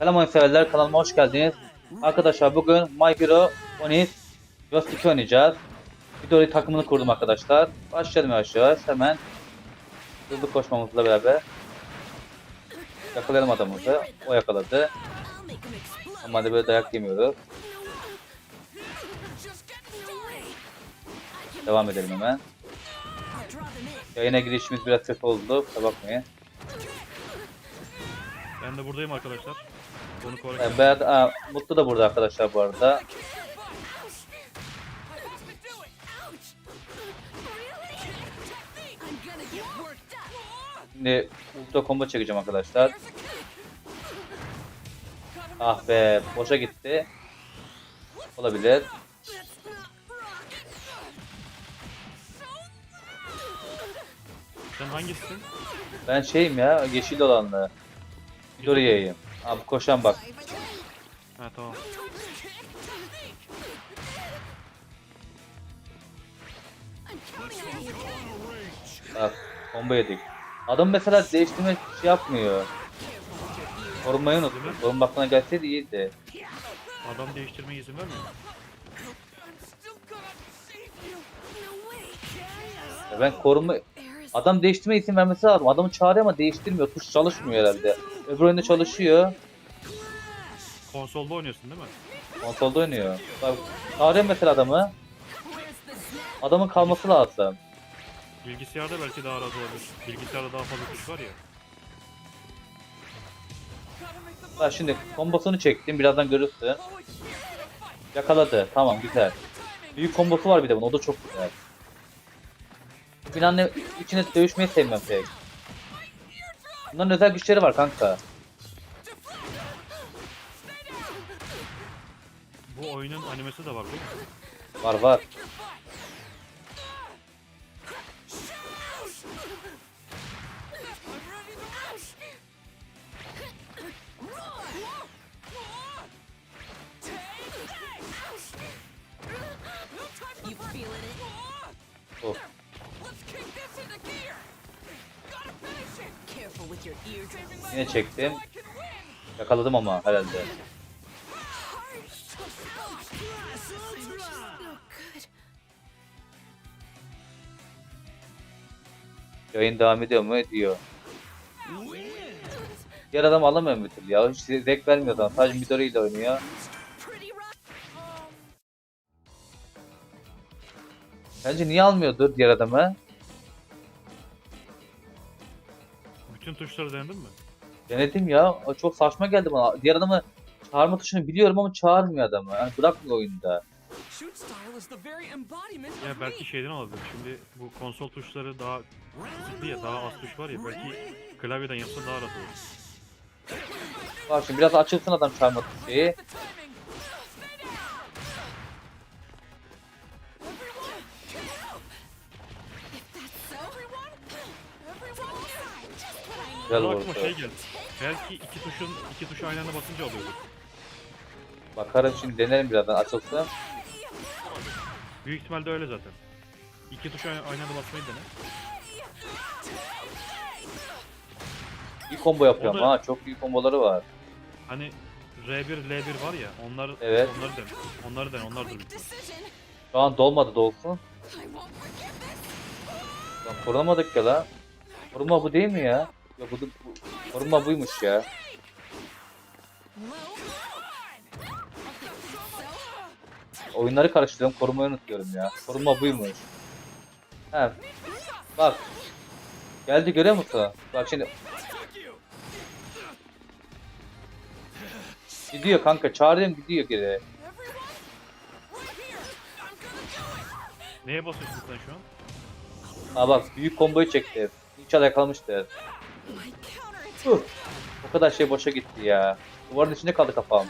Selam oyun severler kanalıma hoş geldiniz. Arkadaşlar bugün My Hero Onis Ghost 2 oynayacağız. Midori takımını kurdum arkadaşlar. Başlayalım yavaş yavaş hemen. Hızlı koşmamızla beraber. Yakalayalım adamımızı. O yakaladı. Normalde böyle dayak yemiyoruz. Devam edelim hemen. Yayına girişimiz biraz kötü oldu. Bakmayın. Ben de buradayım arkadaşlar. Onu Ee, koruyacağım. Berat, aa, Mutlu da burada arkadaşlar bu arada. Şimdi ultra combo çekeceğim arkadaşlar. Ah be boşa gitti. Olabilir. Sen hangisisin? Ben şeyim ya yeşil olanlı. Midori'yeyim. Abi koşan bak. Ha tamam. Bak combo yedik. Adam mesela değiştirme şey yapmıyor. Korumayı unuttum. Korun aklına gelseydi iyiydi. Adam değiştirmeye izin vermiyor. Ya ben koruma... Adam değiştirme izin vermesi lazım. Adamı çağırıyor ama değiştirmiyor. Tuş çalışmıyor herhalde. Öbür oyunda çalışıyor. Konsolda oynuyorsun değil mi? Konsolda oynuyor. Bak, çağırıyor mesela adamı. Adamın kalması lazım. Bilgisayarda belki daha rahat olabilir. Bilgisayarda daha fazla tuş var ya. Bak şimdi kombosunu çektim. Birazdan görürsün. Yakaladı. Tamam güzel. Büyük kombosu var bir de bunun. O da çok güzel. Binanın içine dövüşmeyi sevmem pek. Bunların özel güçleri var kanka. Bu oyunun animesi de var mi? Var var. Yine çektim. Yakaladım ama herhalde. Yayın devam ediyor mu? Ediyor. Diğer adam alamıyor bir ya. Hiç zevk vermiyor adam. Sadece Midori ile oynuyor. Bence niye almıyordur diğer adamı? Bütün tuşları denedin mi? Denedim ya. O çok saçma geldi bana. Diğer adamı çağırma tuşunu biliyorum ama çağırmıyor adamı. Yani bırakmıyor oyunda. Ya belki şeyden olabilir. Şimdi bu konsol tuşları daha kısıtlı ya, daha az tuş var ya. Belki klavyeden yapsa daha rahat olur. Bak şimdi biraz açılsın adam çağırma tuşu. Güzel oldu. aklıma şey geldi. Belki iki tuşun iki tuş aynı anda basınca oluyordur. Bakarım şimdi denerim birazdan açılsın. Büyük ihtimalle öyle zaten. İki tuş aynı, aynı anda basmayı dene. İyi combo yapıyorum O da- ha. Çok iyi komboları var. Hani R1, L1 var ya onlar Evet. onları den. Onları den, onlardır büyük ihtimalle. Decision. Şu an dolmadı dolsun. I won't forget this. Lan korunamadık ya lan. Korunma bu değil mi ya? Ya bu, bu korunma buymuş ya. Oyunları karıştırıyorum, korumayı unutuyorum ya. Korunma buymuş. He. Bak. Geldi görüyor musun? Bak şimdi. Gidiyor kanka, çağırıyorum gidiyor geri. Neye basıyorsun sen şu an? Ha bak, büyük komboyu çekti. İnşallah yakalamıştır. Dur. O kadar şey boşa gitti ya. Duvarın içinde kaldı kafam.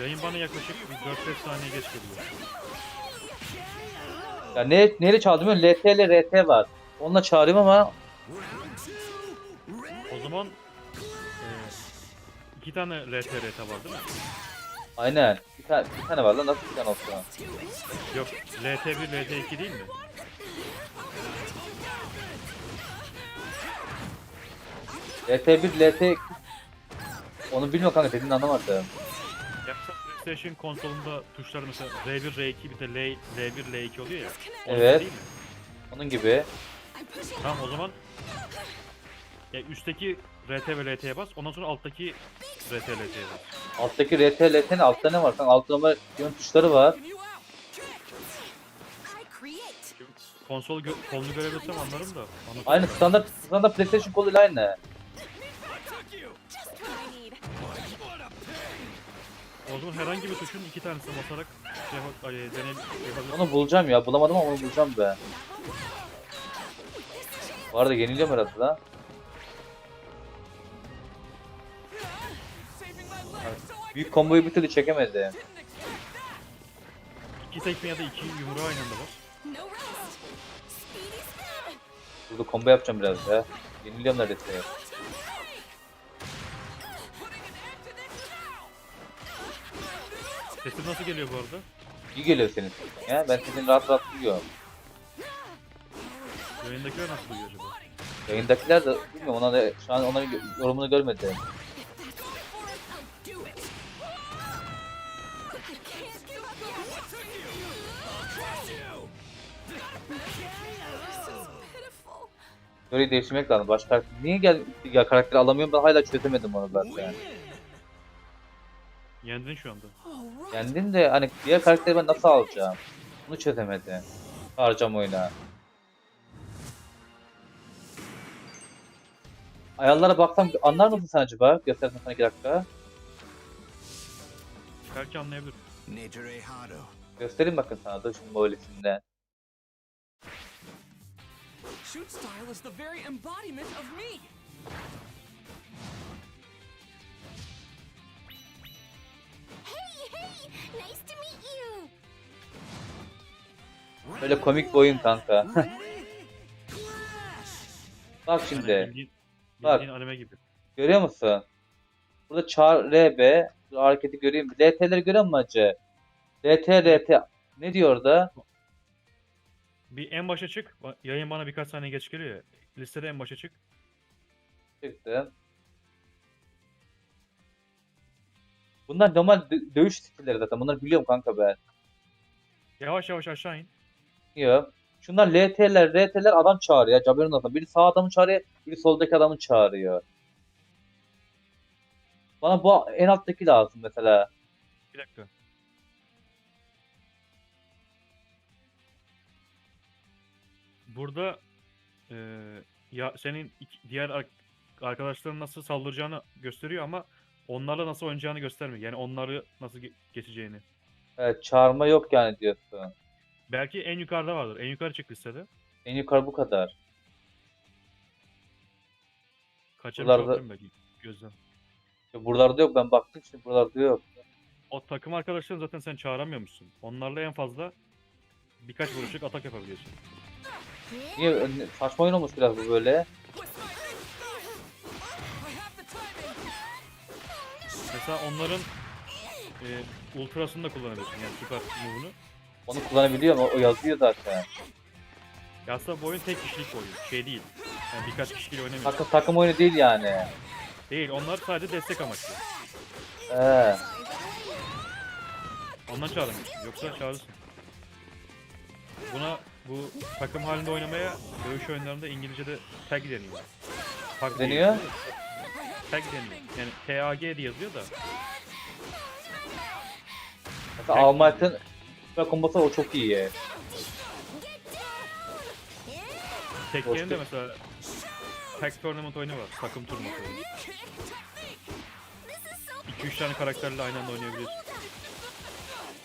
Yayın bana yaklaşık bir 4-5 saniye geç geliyor. Ya ne neyle çağırdım ya? LT ile RT var. Onunla çağırıyorum ama O zaman eee iki tane RT RT var değil mi? aynen. Bir tane, bir tane var lan nasıl bir tane olsun? Yok LT1 LT2 değil mi? LT1, LT Onu bilmiyorum kanka dediğini anlamadım. Yapsa PlayStation konsolunda tuşlar mesela R1, R2 bir de L, L1, L2 oluyor ya. Onun Evet. değil mi? Onun gibi. Tamam o zaman ya üstteki RT ve LT'ye bas. Ondan sonra alttaki RT, LT'ye bas. Alttaki RT, LT'nin altta ne var? Kanka altta normal yön tuşları var. Konsol gö kolunu görebilsem anlarım da. Anlat- Aynı standart standart PlayStation koluyla aynı. O zaman herhangi bir tuşun iki tanesine basarak şey yap- ay, deney yapabilirsin. Onu bulacağım ya. Bulamadım ama onu bulacağım ben. Bu arada yeniliyorum herhalde lan. Büyük komboyu bir türlü çekemedi. İki tekme ya da iki yumruğu aynı anda bas. No rest. Speedy. Burada combo yapacağım biraz ya. Yeniliyorum neredeyse. Now. Sesin nasıl geliyor bu arada? İyi geliyor senin ya. Ben sesini rahat rahat duyuyorum. Yayındakiler nasıl duyuyor acaba? Yayındakiler de bilmiyorum ona da şu an onların yorumunu görmedim. Go for it. I'll do it. I can't give up yet. This is pitiful. Story'i değiştirmek lazım. Başka karakter... Niye gel ya karakteri alamıyorum ben hala çözemedim onu zaten. Yendin şu anda. Kendim de hani diğer karakteri ben nasıl alacağım? Bunu çözemedim. Harcam oyuna. Ayarlara baksam anlar mısın sen acaba? Göstersen sana iki dakika. Belki anlayabilir. Nature Hado. Göstereyim bakın sana da şimdi böylesinden. Shoot style is the very embodiment of me. Böyle komik bir oyun kanka. Bak şimdi. bildiğin, Bak. bildiğin anime gibi. Görüyor musun? Burada çağır RB. Dur, hareketi göreyim. LT'leri görüyor musun acı? LT RT. Ne diyor orada? Bir en başa çık. Ba- Yayın bana birkaç saniye geç geliyor ya. Listede en başa çık. Çıktı. Bunlar normal dö- dövüş stilleri zaten. Bunları biliyorum kanka ben. Yavaş yavaş aşağı in. Yok. Şunlar LT'ler, RT'ler adam çağırıyor. ya, Haberin olsun. Biri sağ adamı çağırıyor, biri soldaki adamı çağırıyor. Bana bu en alttaki lazım mesela. Bir dakika. Burada eee, ya senin iki- diğer ar- arkadaşların nasıl saldıracağını gösteriyor ama onlarla nasıl oynayacağını göstermiyor. Yani onları nasıl ge- geçeceğini. Evet, çağırma yok yani diyorsun. Belki en yukarıda vardır. En yukarı çık listede. En yukarı bu kadar. Kaçırmış Buralarda- olabilirim belki gözden. Ya Buralarda yok ben baktım şimdi buralarda yok. O takım arkadaşların zaten sen çağıramıyormuşsun. Onlarla en fazla birkaç vuruşluk atak yapabiliyorsun. Niye saçma oyun olmuş biraz bu böyle. Mesela onların e, ultrasını da kullanabiliyorsun yani süper move'unu. Onu kullanabiliyor ama o yazıyor zaten. Ya aslında bu oyun tek kişilik oyun. Şey değil. Yani birkaç kişiyle oynamıyorsun. Takım, takım oyunu değil yani. Değil. Onlar sadece destek amaçlı. Ee, Ondan çağıramıyorsun. Yoksa çağırırsın. Buna bu takım halinde oynamaya dövüş oyunlarında İngilizce'de tag deniyor. Tag değil. Tag deniyor. Yani TAG diye yazıyor da. Mesela Might'ın süper kombosu o çok iyi. ya. Tekkenin de mesela tag tournament oyunu var. Takım turnuvası oyunu. 2-3 tane karakterle aynı anda oynayabiliyorsun.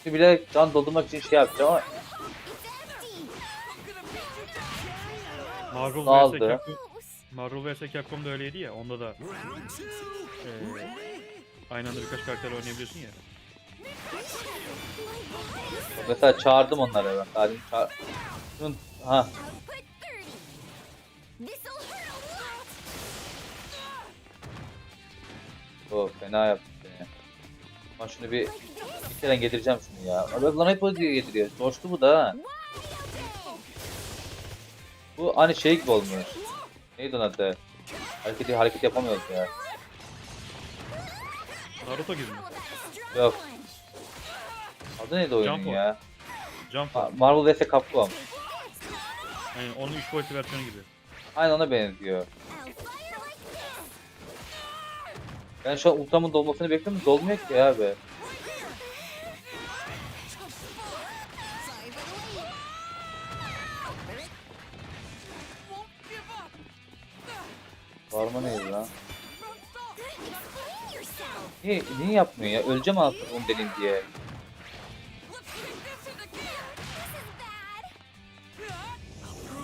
Şimdi bile can doldurmak için şey yapacağım ama Marvel vs. Aldı. Capcom, Marvel vs. Capcom da öyleydi ya. Onda da eee aynı anda birkaç karakterle oynayabiliyorsun ya. mesela çağırdım onları ben. Salim çağır... Şunun... Ha, Output 30. This'll hurt a lot. o fena yaptı seni. Ben şunu bir... Bir kere yedireceğim şunu ya. Abi lan hep o diye yediriyor. Coştu bu da ha. Bu hani şey gibi olmuş. Neydi onun adı? Hareket, hareket yapamıyoruz ya. Naruto gibi mi? Yok. Adı neydi oyunun Jump ya? Jump Ma-. Marvel vs Capcom. Yani onun 3 boyutlu versiyonu gibi. Aynen ona benziyor. Ben şu an Ultram'ın dolmasını bekliyorum. Dolmuyor ki abi. Varma neydi lan? Niye, niye yapmıyor ya? Öleceğim artık onu dedim diye.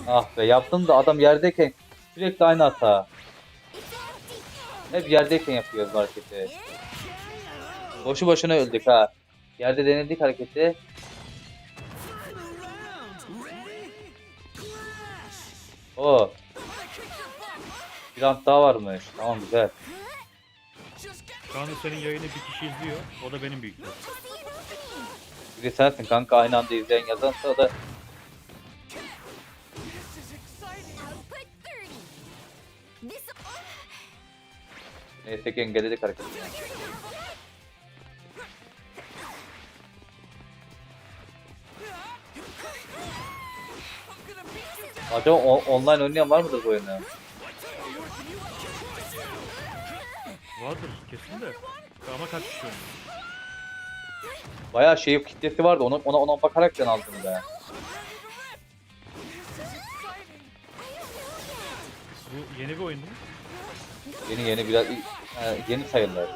Ah be yaptım da adam yerdeyken sürekli aynı hata. Hep yerdeyken yapıyoruz hareketi. Boşu boşuna öldük ha. Yerde denedik hareketi. O. Bir round daha varmış. Tamam güzel. Şu anda senin yayını bir kişi izliyor. O da benim büyüklüğüm. Bir de sensin kanka aynı anda izleyen yazan da this is exciting. neyse ki engelledik hareketi. Acaba online oynayan var mıdır bu oyunu? Vardır kesin de. Ama kaç kişi oynuyor? Bayağı şey kitlesi vardı. Ona ona ona bakarak can aldım be. Bu yeni bir oyun mi? Yeni yeni biraz e, yeni sayılır.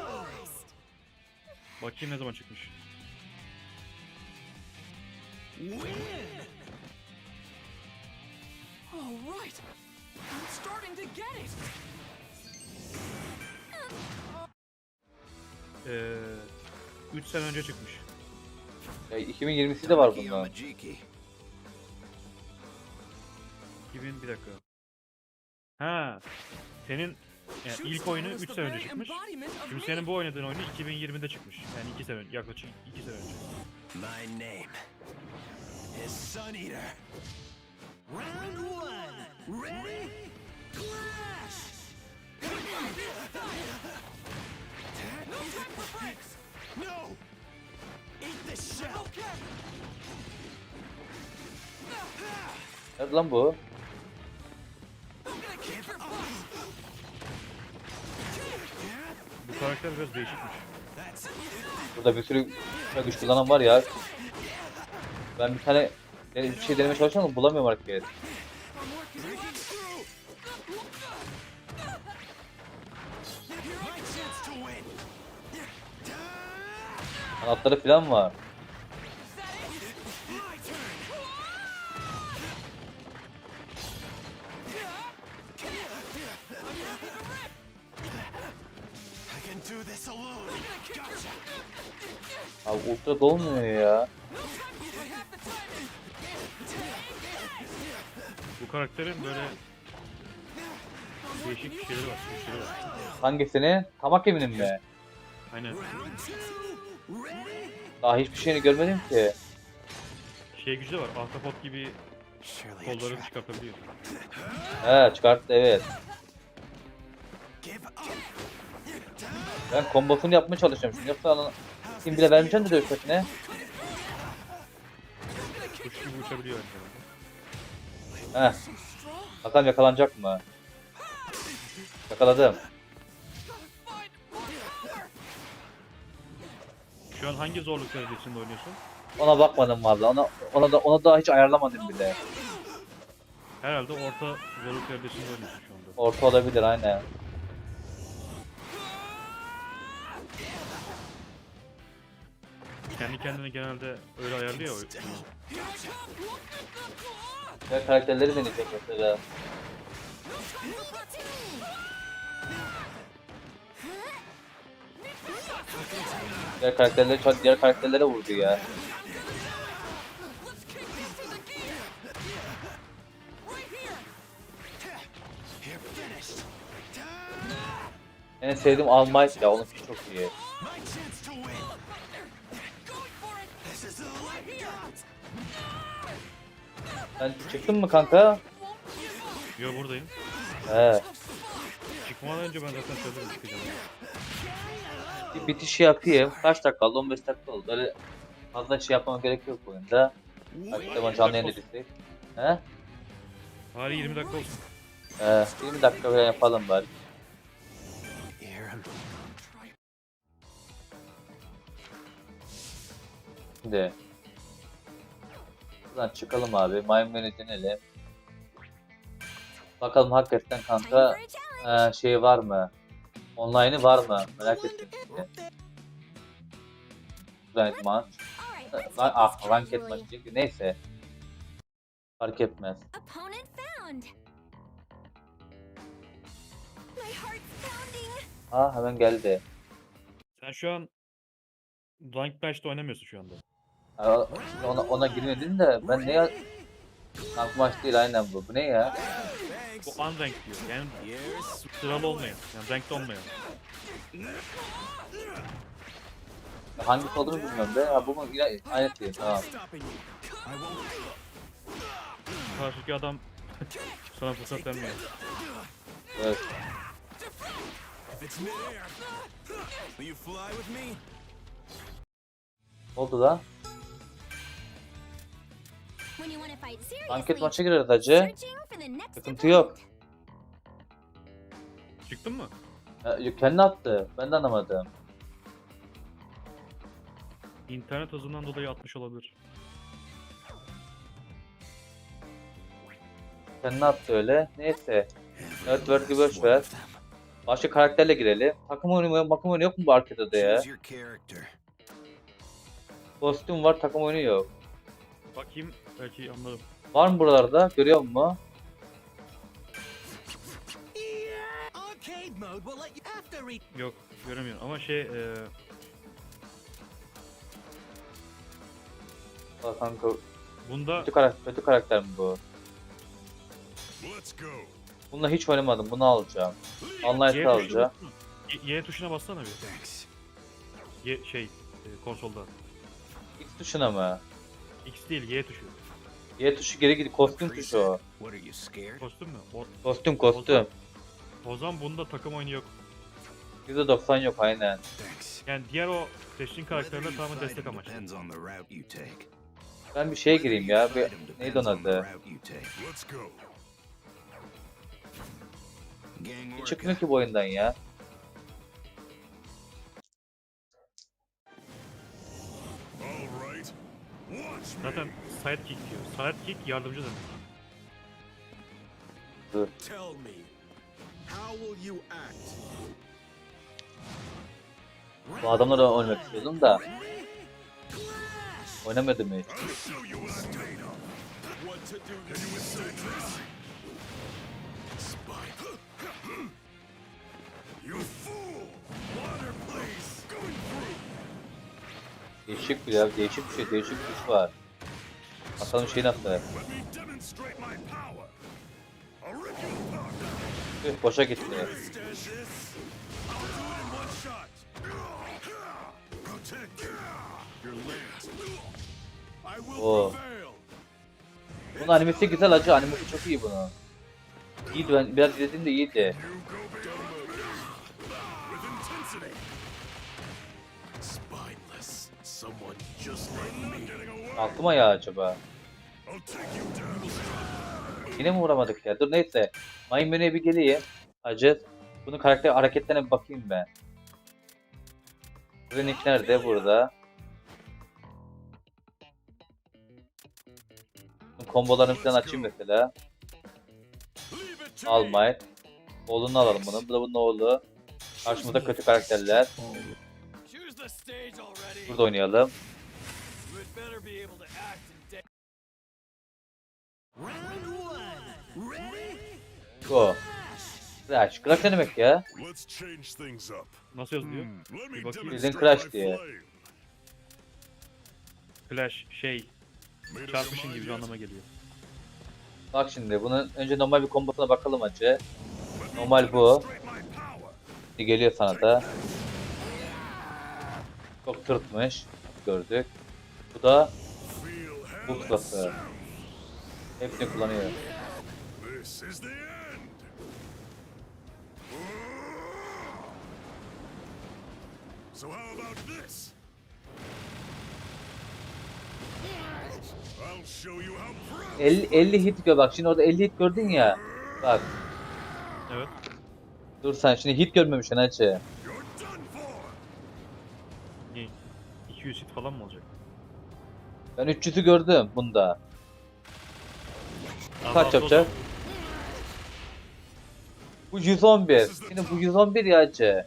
Bakayım ne zaman çıkmış. All right. I'm starting to get it. 3 sene önce çıkmış. Ya 2020'si de var bundan. 2000 bir dakika. Ha. Senin yani ilk oyunu 3 sene önce çıkmış. Şimdi senin bu oynadığın oyunu 2020'de çıkmış. Yani 2 sene önce, yaklaşık 2 sene önce. My name is Sun Eater. Round one. Ready? Clash! No time for breaks. No! Eat this shell! Okay. Nerede lan bu? Bu karakter biraz değişikmiş. Burada bir sürü güç kullanan var ya. Ben bir tane bir şey denemeye çalışıyorum ama bulamıyorum hareket. Kanatları falan var. Abi ultra dolmuyor ya. Bu karakterin böyle değişik şeyleri var, güçleri var. Hangisini? Tamak eminim mi? Aynen. Daha hiçbir şeyini görmedim ki. Şey gücü de var. Ahtapot gibi Surely a kolları trap. çıkartabiliyor. He çıkarttı evet. Ben kombosunu yapmaya çalışıyorum şimdi. Yoksa ana- kim bile vermeyeceğim de dövüş setine. Kuş gibi uçabiliyor zamanda. Heh. Bakalım yakalanacak mı? Yakaladım. Şu an hangi zorluk derecesinde oynuyorsun? Ona bakmadım valla. Ona, ona da ona daha hiç ayarlamadım bile. Herhalde orta zorluk derecesinde oynuyorsun şu anda. Orta olabilir aynen. Kendi kendine genelde öyle ayarlıyor oyunu. Diğer karakterleri deneyecek mesela. Diğer karakterleri çok diğer karakterlere vurdu ya. En sevdiğim Might ya. Onun çok iyi. Sen çıktın mı kanka? Yo buradayım. He. Çık Çıkmadan önce ben zaten söyledim çıkacağım. Bir bitiş yapayım. Kaç dakika oldu? 15 dakika oldu. Öyle fazla şey yapmama gerek yok bu oyunda. Açıklama canlı yayın dedik. He? Bari 20 dakika olsun. Ee, 20 dakika falan yapalım bari. Şimdi. Buradan çıkalım abi. Maymun'u denelim. Bakalım hakikaten kanka e, şey var mı? Online'ı var mı? Merak ettim. Rank maç. Ah rank Julie. çünkü neyse. Fark etmez. Aa hemen geldi. Sen şu an Rank Match'te oynamıyorsun şu anda. Aa, Ona, ona girmedin de ben ne ya... Rank maç değil aynen bu. Bu ne ya? Bu unranked diyor. Yani sıralı olmayan. Yani ranked olmayan. Hangisi olduğunu bilmiyorum be. Ha bu mu? Yine aynı şey. Tamam. Stopping you. I won't. Karşıdaki adam sana fırsat vermiyor. Evet. Ne oldu lan? Anket maça gireriz hacı. Sıkıntı yok. Çıktın mı? Yok, kendi attı. Ben de anlamadım. İnternet hızından dolayı atmış olabilir. Kendi attı öyle. Neyse. Evet Word'ü boş ver. Başka karakterle girelim. Takım oyunu, takım oyunu yok mu bu arkada da ya? Kostüm var, takım oyunu yok. Bakayım belki anlarım. Var mı buralarda? Görüyor musun? Arcade mode will let you after eat. Yok göremiyorum ama şey e, Bak kanka bunda kötü karakter, kötü karakter mi bu? Let's go. Bununla hiç oynamadım. Bunu alacağım. Tuşuna alacağım. Y, Y tuşuna bassana bir. Thanks. Y şey e, konsolda. X tuşuna mı? X değil Y tuşu. Y tuşu geri gidiyor. Kostüm tuşu o. Kostüm mü? O, Kostüm kostüm. o zaman bunda takım oyunu yok. %90 yok aynen. Yani diğer o Whether you tamamen destek amaçlı. Ben bir şeye gireyim ya. Bir, neydi onun adı? Hiç çıkmıyor ki bu oyundan ya. Sidekick diyor. Sidekick yardımcı demek. Tell me, how will you act? Bu adamlarla oynamak istiyordum da. Oynamadım hiç. Değişik bir ya. Değişik bir şey. Değişik bir iş var. Şey rip you apart. Tüh, boşa gitti. Prevail. Bunun animesi güzel acı. Animesi çok iyi bunun. İyiydi ben biraz izledim de iyiydi. Someone just like me. Aklıma ya acaba. Yine mi vuramadık ya? Dur neyse. Mayın menüye bir geleyim. Acı. Bunun karakter hareketlerine bir bakayım ben. Renink nerede? Burada. Kombolarını falan açayım mesela. Leave it to Al me. Mike. Oğlunu alalım bunu. Bu da bunun oğlu. Karşımızda kötü karakterler. Burada oynayalım. Better be able to act dance. Round one. Ready? Go. Crash. Crash ne demek ya? Let's change things up. Nasıl yazılıyor? Me Bir bakayım. Bildiğin Crash diye. Flash şey your gibi bir anlama geliyor. Bak şimdi bunun önce normal bir kombosuna bakalım acı. Normal bu. geliyor sana da. Çok tırtmış. Gördük. Bu da bu klası. Hepsini kullanıyor. So how about this? I'll show you how 50, 50 hit gör bak şimdi orada 50 hit gördün ya. Bak. Evet. Dur sen şimdi hit görmemişsin hacı. Ne? 200 hit falan mı olacak? Ben 300'ü gördüm bunda. Kaç fazla yapacak? Bu 111. Şimdi bu 111 ya hacı.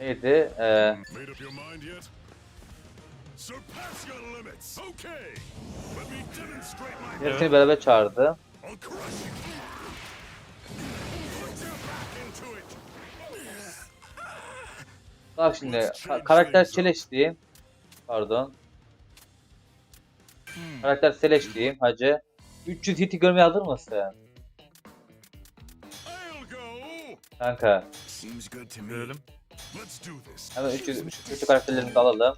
Neydi? Ee, Made up your mind yet? Surpass your limits. Okay. Let me demonstrate my. hepsini beraber çağırdı. I'll crush you. Put your back into it. Bak şimdi ka- karakter Çeleş diyeyim. Pardon. Karakter Seleş diyeyim hacı. 300 hiti görmeye hazır mısın? Kanka. Görelim. Hemen 300, 300 karakterlerini de alalım.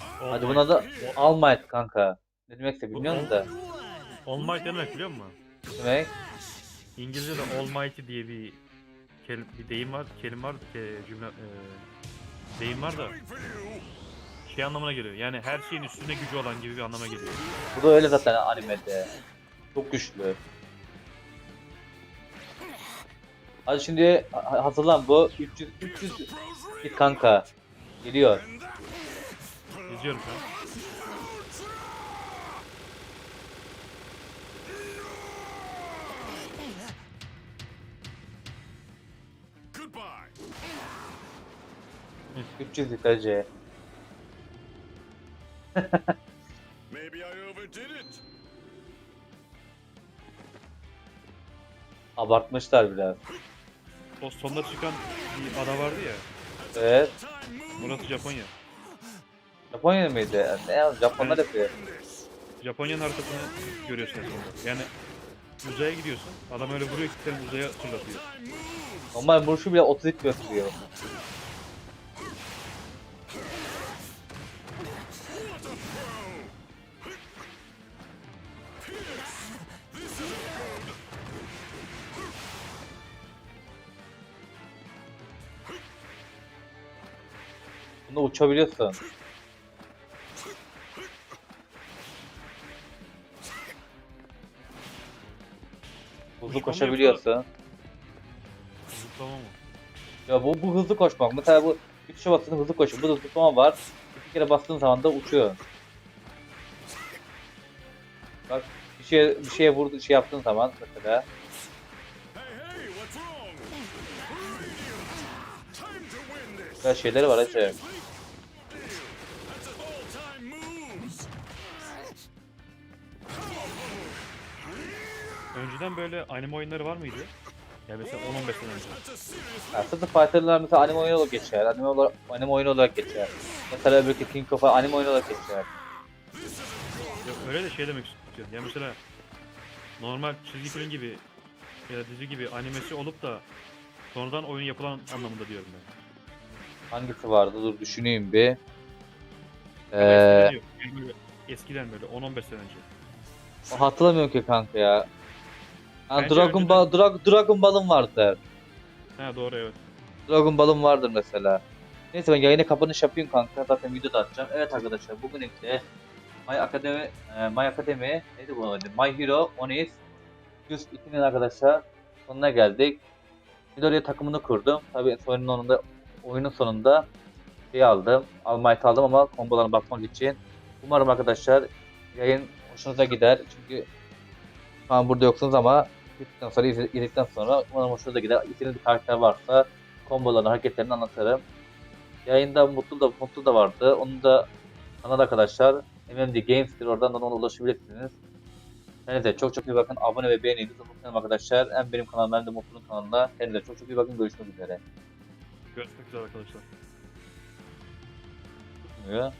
Hadi buna da All Might kanka. Ne demekse bilmiyorum da. All Might demek biliyor musun? Demek? İngilizce'de Almighty diye bir kelim, bir deyim var, kelime var, ke, cümle e, deyim var da şey anlamına geliyor. Yani her şeyin üstünde gücü olan gibi bir anlama geliyor. Bu da öyle zaten animede. Çok güçlü. Hadi şimdi ha- hazırlan bu 300 300 hit kanka. Geliyor. İzliyorum şu an. 300 hit hacı. Maybe I overdid it. Abartmışlar biraz. O sonda çıkan bir ada vardı ya. Evet. Burası Japonya. Japonya mıydı? Ne ya? Japonlar yapıyor. Japonya'nın haritasını görüyorsun en sonunda. Yani uzaya gidiyorsun. Adam öyle vuruyor ki seni uzaya fırlatıyor. Normal vuruşu bile 30 hit gösteriyor. Bunda uçabiliyorsun. Hızlı Uçma mı koşabiliyorsun. Zıplama mı? Ya bu, bu hızlı koşmak. Mesela bu bir tuşa bastığında hızlı koşuyor. Burada zıplama var. Bir kere bastığın zaman da uçuyor. Bak bir şeye bir şeye vurdu şey yaptığın zaman mesela Hey, hey, what's wrong? Önceden böyle anime oyunları var mıydı? Ya mesela 10-15 sene önce. Ya Street Fighter'lar mesela anime oyunu olarak geçer. Anime, olarak, anime oyunu olarak geçer. Mesela öbürkü King of Fighters anime oyunu olarak geçer. Yok öyle de şey demek istiyorum. Ya mesela normal çizgi film gibi ya da dizi gibi animesi olup da sonradan oyun yapılan anlamında diyorum ben. Hangisi vardı? Dur düşüneyim bir. Ee, eskiden yok. Yani böyle- eskiden böyle 10-15 sene önce. hatırlamıyorum ki kanka ya. Ha, Bence Dragon önceden- Ball, Dra- Dragon Ball'ın vardı. Ha doğru evet. Dragon Ball'ın vardır mesela. Neyse ben yayına kapanış yapayım kanka. Zaten video da atacağım. Evet arkadaşlar bugünlükle My Academy, e, My Academy neydi bu adı? My Hero Onis 102'nin arkadaşlar sonuna geldik. Midoriya takımını kurdum. Tabii oyunun sonunda oyunun sonunda şey aldım. Almighty aldım ama kombolarına bakmak için. Umarım arkadaşlar yayın hoşunuza gider. Çünkü şu an burada yoksunuz ama bittikten sonra izle- izledikten sonra umarım hoşunuza gider. İstediğiniz bir karakter varsa kombolarını, hareketlerini anlatırım. Yayında Mutlu da Mutlu da vardı. Onu da kanal arkadaşlar MMD Games'tir. Oradan da ona ulaşabilirsiniz. Kendinize çok çok iyi bakın. Abone ve beğeninizi unutmayın arkadaşlar. Hem benim kanalım hem de Mutlu'nun kanalında. Kendinize çok çok iyi bakın. Görüşmek üzere. Görüşmek üzere arkadaşlar. Tutmuyor.